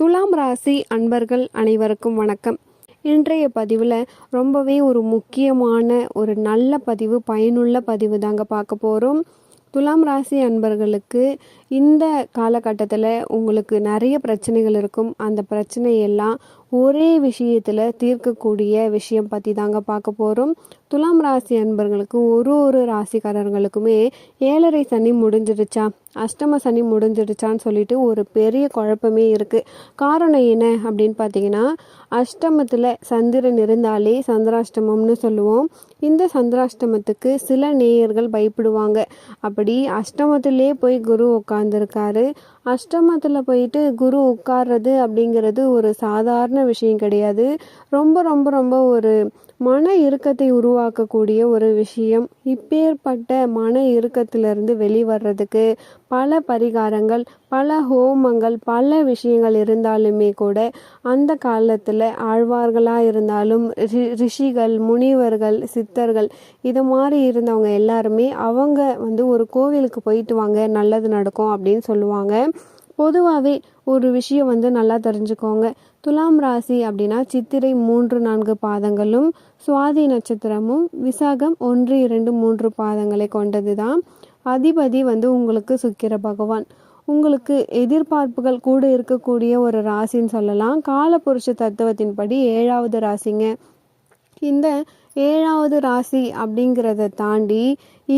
துலாம் ராசி அன்பர்கள் அனைவருக்கும் வணக்கம். இன்றைய பதிவில் ரொம்பவே ஒரு முக்கியமான ஒரு நல்ல பதிவு பயனுள்ள பதிவு தாங்க பார்க்க போகிறோம் துலாம் ராசி அன்பர்களுக்கு இந்த காலகட்டத்தில் உங்களுக்கு நிறைய பிரச்சனைகள் இருக்கும். அந்த பிரச்சனையெல்லாம் ஒரே விஷயத்தில் தீர்க்கக்கூடிய விஷயம் பற்றி தாங்க பார்க்க போகிறோம் துலாம் ராசி அன்பர்களுக்கு ஒரு ஒரு ராசிக்காரர்களுக்குமே ஏழரை சனி முடிஞ்சிடுச்சா? அஷ்டம சனி முடிஞ்சிடுச்சான்னு சொல்லிட்டு ஒரு பெரிய குழப்பமே இருக்குது காரணம் என்ன அப்படின்னு பார்த்தீங்கன்னா அஷ்டமத்தில் சந்திரன் இருந்தாலே சந்திராஷ்டமம்னு சொல்லுவோம். இந்த சந்திராஷ்டமத்துக்கு சில நேயர்கள் பயப்படுவாங்க. அப்படி அஷ்டமத்திலே போய் குரு உட்காந்துருக்காரு அஷ்டமத்தில் போயிட்டு குரு உட்கார்றது அப்படிங்கிறது ஒரு சாதாரண விஷயம் கிடையாது. ரொம்ப ரொம்ப ரொம்ப ஒரு மன இறுக்கத்தை உருவாக்கக்கூடிய ஒரு விஷயம். இப்பேற்பட்ட மன இறுக்கத்திலிருந்து வெளிவர்றதுக்கு பல பரிகாரங்கள் பல ஹோமங்கள் பல விஷயங்கள் இருந்தாலுமே கூட அந்த காலத்தில் ஆழ்வார்களாக இருந்தாலும் ரி- ரிஷிகள் முனிவர்கள் சித்தர்கள் இது மாதிரி இருந்தவங்க எல்லாருமே அவங்க வந்து ஒரு கோவிலுக்கு போயிட்டு வாங்க நல்லது நடக்கும் அப்படின்னு சொல்லுவாங்க. பொதுவாகவே ஒரு விஷயம் வந்து நல்லா தெரிஞ்சுக்கோங்க. துலாம் ராசி அப்படின்னா சித்திரை மூன்று நான்கு பாதங்களும் சுவாதி நட்சத்திரமும் விசாகம் ஒன்று இரண்டு மூன்று பாதங்களை கொண்டது தான் அதிபதி வந்து உங்களுக்கு சுக்கிர பகவான். உங்களுக்கு எதிர்பார்ப்புகள் கூட இருக்கக்கூடிய ஒரு ராசின்னு சொல்லலாம். காலபுருஷ தத்துவத்தின்படி ஏழாவது ராசிங்க. இந்த ஏழாவது ராசி அப்படிங்கிறத தாண்டி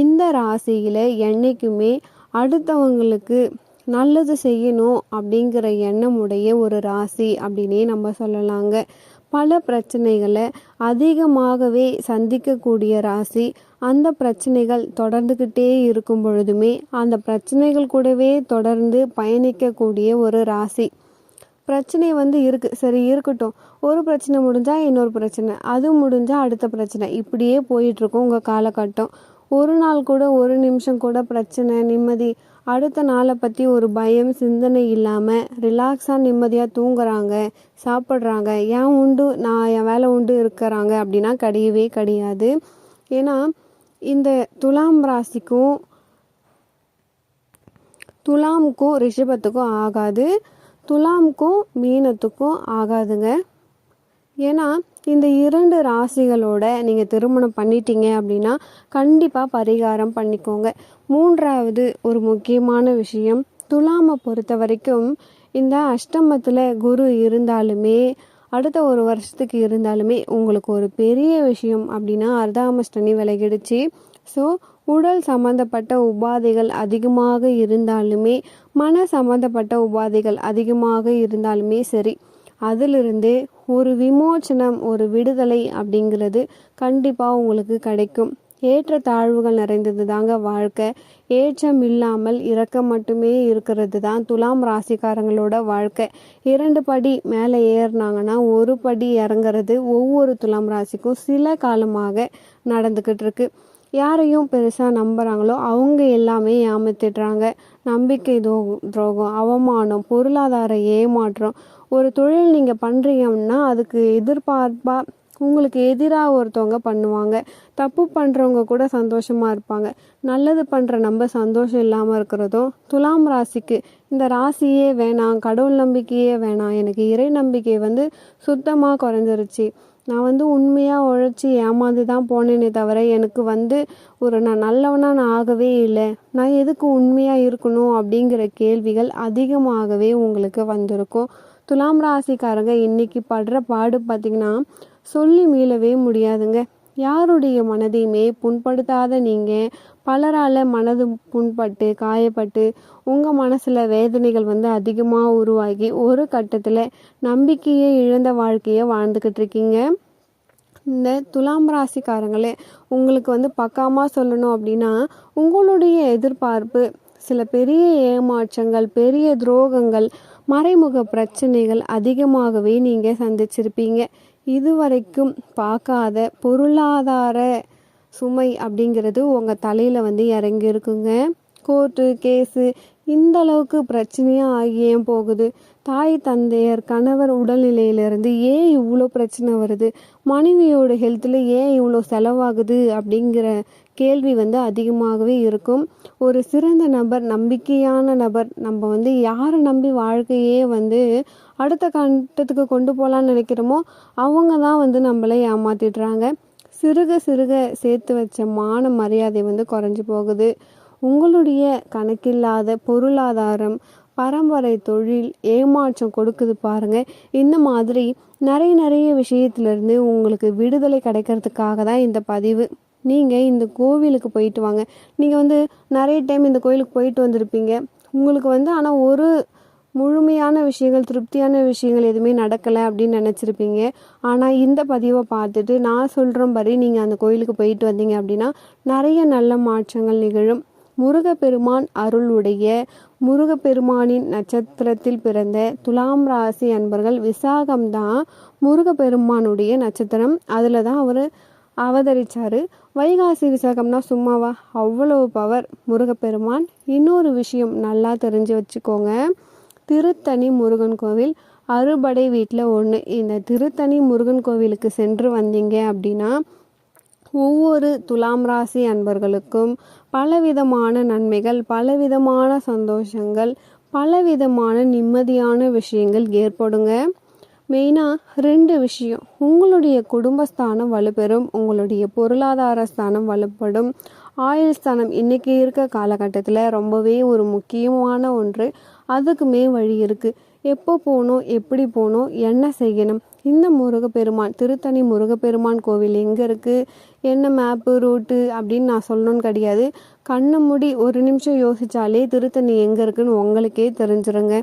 இந்த ராசியில் என்றைக்குமே அடுத்தவங்களுக்கு நல்லது செய்யணும் அப்படிங்கிற எண்ணமுடைய ஒரு ராசி அப்படின்னே நம்ம சொல்லலாங்க. பல பிரச்சனைகளை அதிகமாகவே சந்திக்கக்கூடிய ராசி அந்த பிரச்சனைகள் தொடர்ந்துக்கிட்டே இருக்கும் பொழுதுமே அந்த பிரச்சனைகள் கூடவே தொடர்ந்து பயணிக்கக்கூடிய ஒரு ராசி. பிரச்சனை வந்து இருக்கு. சரி இருக்கட்டும். ஒரு பிரச்சனை முடிஞ்சா இன்னொரு பிரச்சனை அது முடிஞ்சா அடுத்த பிரச்சனை. இப்படியே போயிட்டு இருக்கும் உங்க காலகட்டம். ஒரு நாள் கூட ஒரு நிமிஷம் கூட பிரச்சனை நிம்மதி அடுத்த நாளை பற்றி ஒரு பயம் சிந்தனை இல்லாமல் ரிலாக்ஸாக நிம்மதியாக தூங்குறாங்க சாப்பிட்றாங்க. ஏன் உண்டு? நான் என் வேலை உண்டு இருக்கிறாங்க அப்படின்னா கிடையவே கிடையாது. ஏன்னா இந்த துலாம் ராசிக்கும் துலாமுக்கும் ரிஷபத்துக்கும் ஆகாது. துலாமுக்கும் மீனத்துக்கும் ஆகாதுங்க. ஏன்னா இந்த இரண்டு ராசிகளோட நீங்கள் திருமணம் பண்ணிட்டீங்க அப்படின்னா கண்டிப்பாக பரிகாரம் பண்ணிக்கோங்க. மூன்றாவது ஒரு முக்கியமான விஷயம் துலாமை பொறுத்த வரைக்கும் இந்த அஷ்டமத்தில் குரு இருந்தாலுமே அடுத்த ஒரு வருஷத்துக்கு இருந்தாலுமே உங்களுக்கு ஒரு பெரிய விஷயம் அப்படின்னா அர்தாமஷ்டனி விலகிடுச்சு. ஸோ உடல் சம்பந்தப்பட்ட உபாதைகள் அதிகமாக இருந்தாலுமே மன சம்பந்தப்பட்ட உபாதைகள் அதிகமாக இருந்தாலுமே சரி அதிலிருந்தே ஒரு விமோச்சனம் ஒரு விடுதலை அப்படிங்கிறது கண்டிப்பாக உங்களுக்கு கிடைக்கும். ஏற்ற தாழ்வுகள் நிறைந்தது தாங்க வாழ்க்கை. ஏற்றம் இல்லாமல் இறக்கம் மட்டுமே இருக்கிறது தான் துலாம் ராசிக்காரங்களோட வாழ்க்கை. இரண்டு படி மேலே ஏறினாங்கன்னா ஒரு படி இறங்குறது ஒவ்வொரு துலாம் ராசிக்கும் சில காலமாக நடந்துக்கிட்டு இருக்குது யாரையும் பெருசாக நம்புகிறாங்களோ அவங்க எல்லாமே ஏமாத்திடுறாங்க. நம்பிக்கை தோ துரோகம் அவமானம் பொருளாதார ஏமாற்றம். ஒரு தொழில் நீங்கள் பண்ணுறீங்கன்னா அதுக்கு எதிர்பார்ப்பாக உங்களுக்கு எதிராக ஒருத்தவங்க பண்ணுவாங்க. தப்பு பண்ணுறவங்க கூட சந்தோஷமாக இருப்பாங்க. நல்லது பண்ணுற நம்ம சந்தோஷம் இல்லாமல் இருக்கிறதும் துலாம் ராசிக்கு. இந்த ராசியே வேணாம் கடவுள் நம்பிக்கையே வேணாம். எனக்கு இறை நம்பிக்கை வந்து சுத்தமாக குறைஞ்சிருச்சு. நான் வந்து உண்மையாக உழைச்சி ஏமாந்து தான் போனேனே தவிர எனக்கு வந்து ஒரு நான் நல்லவனாக நான் ஆகவே இல்லை. நான் எதுக்கு உண்மையாக இருக்கணும் அப்படிங்கிற கேள்விகள் அதிகமாகவே உங்களுக்கு வந்திருக்கும். துலாம் ராசிக்காரங்க இன்னைக்கு படுற பாடு பார்த்திங்கன்னா சொல்லி மீளவே முடியாதுங்க. யாருடைய மனதையுமே புண்படுத்தாத நீங்கள் பலரால் மனது புண்பட்டு காயப்பட்டு உங்கள் மனசில் வேதனைகள் வந்து அதிகமாக உருவாகி ஒரு கட்டத்தில் நம்பிக்கையை இழந்த வாழ்க்கையை வாழ்ந்துக்கிட்டு இருக்கீங்க. இந்த துலாம் ராசிக்காரங்களே உங்களுக்கு வந்து பக்காமாக சொல்லணும் அப்படின்னா உங்களுடைய எதிர்பார்ப்பு சில பெரிய ஏமாற்றங்கள் பெரிய துரோகங்கள் மறைமுக பிரச்சனைகள் அதிகமாகவே நீங்கள் சந்திச்சிருப்பீங்க. இதுவரைக்கும் பார்க்காத பொருளாதார சுமை அப்படிங்கிறது உங்கள் தலையில் வந்து இறங்கியிருக்குங்க. கோர்ட்டு கேஸு இந்த அளவுக்கு பிரச்சனையாக ஆகியே போகுது? தாய் தந்தையர் கணவர் உடல்நிலையிலிருந்து ஏன் இவ்வளோ பிரச்சனை வருது? மனைவியோட ஹெல்த்தில் ஏன் இவ்வளோ செலவாகுது அப்படிங்கிற கேள்வி வந்து அதிகமாகவே இருக்கும். ஒரு சிறந்த நபர் நம்பிக்கையான நபர் நம்ம வந்து யாரை நம்பி வாழ்க்கையே வந்து அடுத்த கட்டத்துக்கு கொண்டு போகலான்னு நினைக்கிறோமோ அவங்க தான் வந்து நம்மளை ஏமாத்திடுறாங்க. சிறுக சிறுக சேர்த்து வச்ச மான மரியாதை வந்து குறைஞ்சி போகுது. உங்களுடைய கணக்கில்லாத பொருளாதாரம் பரம்பரை தொழில் ஏமாற்றம் கொடுக்குது பாருங்க. இந்த மாதிரி நிறைய நிறைய விஷயத்திலிருந்து உங்களுக்கு விடுதலை கிடைக்கிறதுக்காக தான் இந்த பதிவு. நீங்கள் இந்த கோவிலுக்கு போயிட்டு வாங்க. நீங்கள் வந்து நிறைய டைம் இந்த கோயிலுக்கு போயிட்டு வந்திருப்பீங்க. உங்களுக்கு வந்து ஆனால் ஒரு முழுமையான விஷயங்கள் திருப்தியான விஷயங்கள் எதுவுமே நடக்கலை அப்படின்னு நினச்சிருப்பீங்க. ஆனால் இந்த பதிவை பார்த்துட்டு நான் சொல்கிறபடி நீங்கள் அந்த கோயிலுக்கு போயிட்டு வந்தீங்க அப்படின்னா நிறைய நல்ல மாற்றங்கள் நிகழும். முருகப்பெருமான் அருளுடைய முருகப்பெருமானின் நட்சத்திரத்தில் பிறந்த துலாம் ராசி அன்பர்கள் விசாகம்தான் முருகப்பெருமானுடைய நட்சத்திரம். அதில் தான் அவர் அவதரித்தார் வைகாசி விசாகம்னா சும்மாவா? அவ்வளோ பவர் முருகப்பெருமான் இன்னொரு விஷயம் நல்லா தெரிஞ்சு வச்சுக்கோங்க. திருத்தணி முருகன் கோவில் அறுபடை வீட்டில் ஒன்று இந்த திருத்தணி முருகன் கோவிலுக்கு சென்று வந்தீங்க அப்படின்னா ஒவ்வொரு துலாம் ராசி அன்பர்களுக்கும் பலவிதமான நன்மைகள் பலவிதமான சந்தோஷங்கள் பலவிதமான நிம்மதியான விஷயங்கள் ஏற்படுங்க. மெயினாக ரெண்டு விஷயம். உங்களுடைய குடும்பஸ்தானம் வலுப்பெறும் உங்களுடைய பொருளாதார ஸ்தானம் வலுப்படும். ஆயுள் ஸ்தானம் இன்றைக்கி இருக்க காலகட்டத்தில் ரொம்பவே ஒரு முக்கியமான ஒன்று. அதுக்குமே வழி இருக்குது எப்போ போகணும் எப்படி போகணும் என்ன செய்யணும் இந்த முருகப்பெருமான் திருத்தணி முருகப்பெருமான் கோவில் எங்கே இருக்குது என்ன மேப்பு ரூட்டு அப்படின்னு நான் சொல்லணும்னு கிடையாது. கண்ணை மூடி ஒரு நிமிஷம் யோசித்தாலே திருத்தணி எங்கே இருக்குன்னு உங்களுக்கே தெரிஞ்சிருங்க.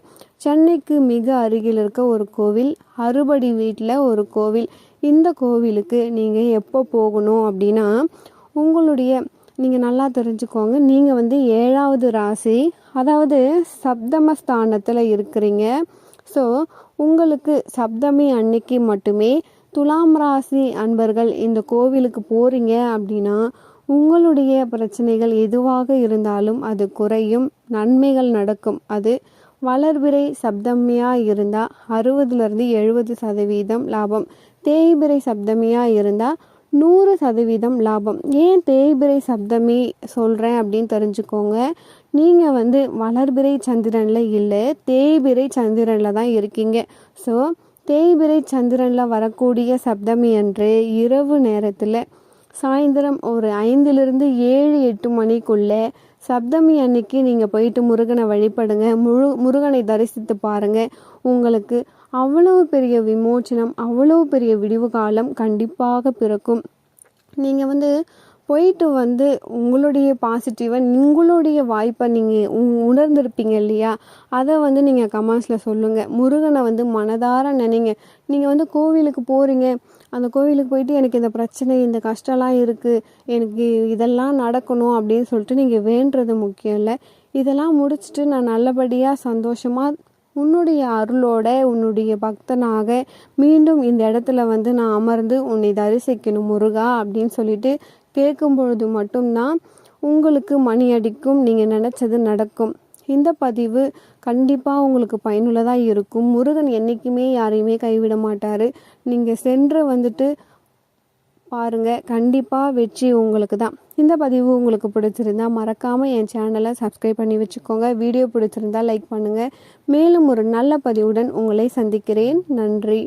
சென்னைக்கு மிக அருகில் இருக்க ஒரு கோவில் அறுபடி வீட்டில் ஒரு கோவில். இந்த கோவிலுக்கு நீங்கள் எப்போ போகணும் அப்படின்னா உங்களுடைய நீங்கள் நல்லா தெரிஞ்சுக்கோங்க. நீங்கள் வந்து ஏழாவது ராசி அதாவது சப்தமஸ்தானத்தில் இருக்கிறீங்க. ஸோ உங்களுக்கு சப்தமி அன்னைக்கு மட்டுமே துலாம் ராசி அன்பர்கள் இந்த கோவிலுக்கு போகிறீங்க அப்படின்னா உங்களுடைய பிரச்சனைகள் எதுவாக இருந்தாலும் அது குறையும் நன்மைகள் நடக்கும். அது வளர்பிறை சப்தமியாக இருந்தால் அறுபதுலேருந்து எழுபது சதவீதம் லாபம். தேய்பிறை சப்தமியாக இருந்தால் நூறு சதவீதம் லாபம். ஏன் தேய்பிறை சப்தமி சொல்கிறேன் அப்படின்னு தெரிஞ்சுக்கோங்க. நீங்கள் வந்து வளர்பிறை சந்திரனில் இல்லை தேய்பிறை சந்திரனில் தான் இருக்கீங்க. ஸோ தேய்பிரை சந்திரனில் வரக்கூடிய சப்தமி அன்று இரவு நேரத்தில் சாயந்தரம் ஒரு ஐந்துலேருந்து ஏழு எட்டு மணிக்குள்ளே சப்தமி அன்னைக்கு நீங்கள் போயிட்டு முருகனை வழிபடுங்க. முழு முருகனை தரிசித்து பாருங்கள் உங்களுக்கு அவ்வளவு பெரிய விமோச்சனம் அவ்வளவு பெரிய விடிவு காலம் கண்டிப்பாக பிறக்கும். நீங்கள் வந்து போயிட்டு வந்து உங்களுடைய பாசிட்டிவை உங்களுடைய வாய்ப்பை நீங்கள் உணர்ந்திருப்பீங்க இல்லையா? அதை வந்து நீங்கள் கமெண்ட்ஸில் சொல்லுங்கள் முருகனை வந்து மனதார நினைங்க. நீங்கள் வந்து கோவிலுக்கு போகிறீங்க அந்த கோவிலுக்கு போயிட்டு எனக்கு இந்த பிரச்சனை இந்த கஷ்டம்லாம் இருக்குது எனக்கு இதெல்லாம் நடக்கணும் அப்படின்னு சொல்லிட்டு நீங்கள் வேண்டுறது முக்கியம் இல்லை. இதெல்லாம் முடிச்சுட்டு நான் நல்லபடியாக சந்தோஷமாக உன்னுடைய அருளோட உன்னுடைய பக்தனாக மீண்டும் இந்த இடத்துல வந்து நான் அமர்ந்து உன்னை தரிசிக்கணும் முருகா அப்படின்னு சொல்லிட்டு கேட்கும் பொழுது மட்டும்தான் உங்களுக்கு மணி அடிக்கும் நீங்கள் நினச்சது நடக்கும். இந்த பதிவு கண்டிப்பாக உங்களுக்கு பயனுள்ளதாக இருக்கும். முருகன் என்றைக்குமே யாரையுமே கைவிட மாட்டார். நீங்கள் சென்று வந்துட்டு பாருங்கள் கண்டிப்பாக வெற்றி உங்களுக்கு தான். இந்த பதிவு உங்களுக்கு பிடிச்சிருந்தா மறக்காமல் என் சேனலை சப்ஸ்கிரைப் பண்ணி வச்சுக்கோங்க. வீடியோ பிடிச்சிருந்தா லைக் பண்ணுங்கள் மேலும் ஒரு நல்ல பதிவுடன் உங்களை சந்திக்கிறேன். நன்றி.